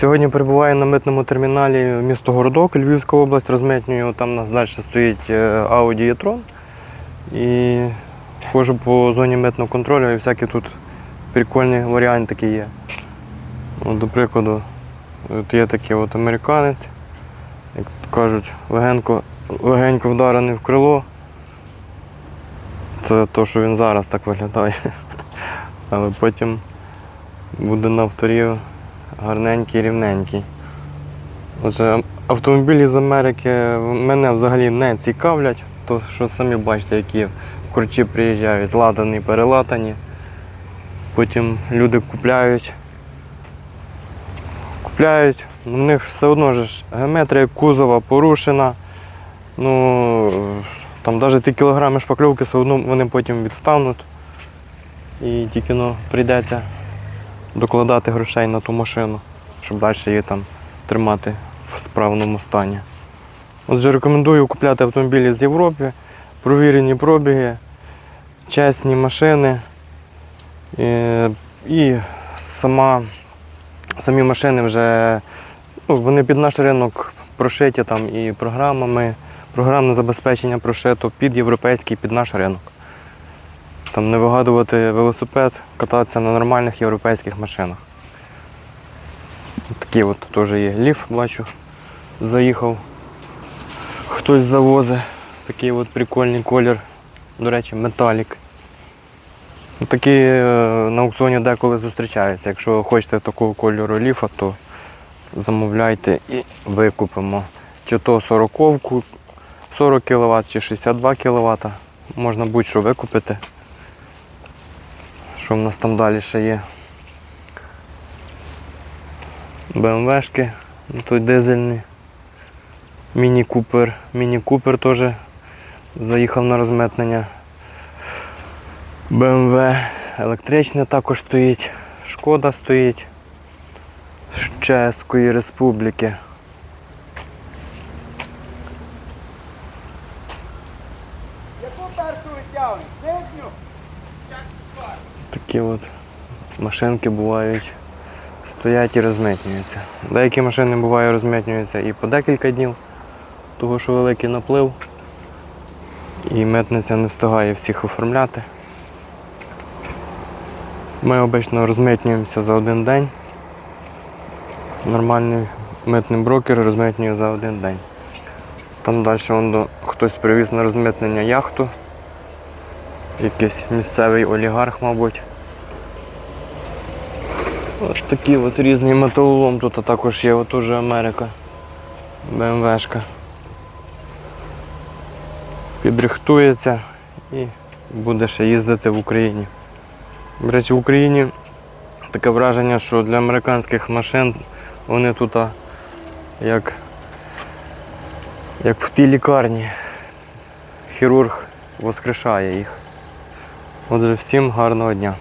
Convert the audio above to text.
Сьогодні перебуваю на митному терміналі місто Городок, Львівська область, розмитнюю. Там у далі стоїть е, Audi e-tron. І ходжу по зоні митного контролю і всякі тут прикольні варіанти такі є. От, до прикладу, от є такий от американець, як кажуть, легенько, легенько вдарений в крило. Це то, що він зараз так виглядає. Але потім буде на авторі гарненький, рівненький. Отже, автомобілі з Америки мене взагалі не цікавлять, то що самі бачите, які корчі приїжджають, ладані, перелатані. Потім люди купляють. Купляють, ну, в них все одно ж геометрія кузова порушена. Ну, там навіть ті кілограми шпакльовки все одно вони потім відстануть. І тільки ну, прийдеться докладати грошей на ту машину, щоб далі її там тримати в справному стані. Отже, рекомендую купляти автомобілі з Європи, провірені пробіги, чесні машини. Е, І сама, самі машини вже ну, вони під наш ринок прошиті там і програмами. Програмне забезпечення прошито під європейський, під наш ринок. Там не вигадувати велосипед, кататися на нормальних європейських машинах. Такі от теж є ліф, бачу, заїхав. Хтось завозить. Такий от прикольний колір. До речі, металік. Такі е, на аукціоні деколи зустрічаються. Якщо хочете такого кольору ліфа, то замовляйте і викупимо. Чи то 40 40 кВт, чи 62 кВт. Можна будь-що викупити. Що в нас там далі ще є? БМВшки, ну, той дизельний. Міні Купер. Міні Купер теж заїхав на розмитнення. БМВ електричне також стоїть. Шкода стоїть з Чеської Республіки. Яку першу витягнуть? Нижню? Такі от машинки бувають, стоять і розмитнюються. Деякі машини буває розмитнюються і по декілька днів, того що великий наплив. І митниця не встигає всіх оформляти. Ми обично розмитнюємося за один день. Нормальний митний брокер розмитнює за один день. Там далі хтось привіз на розмитнення яхту. Якийсь місцевий олігарх, мабуть. Ось такий от різний металолом тут також є, от уже Америка. БМВшка. Підрихтується і буде ще їздити в Україні. До речі, в Україні таке враження, що для американських машин вони тут як, як в тій лікарні. Хірург воскрешає їх. Отже, всім гарного дня.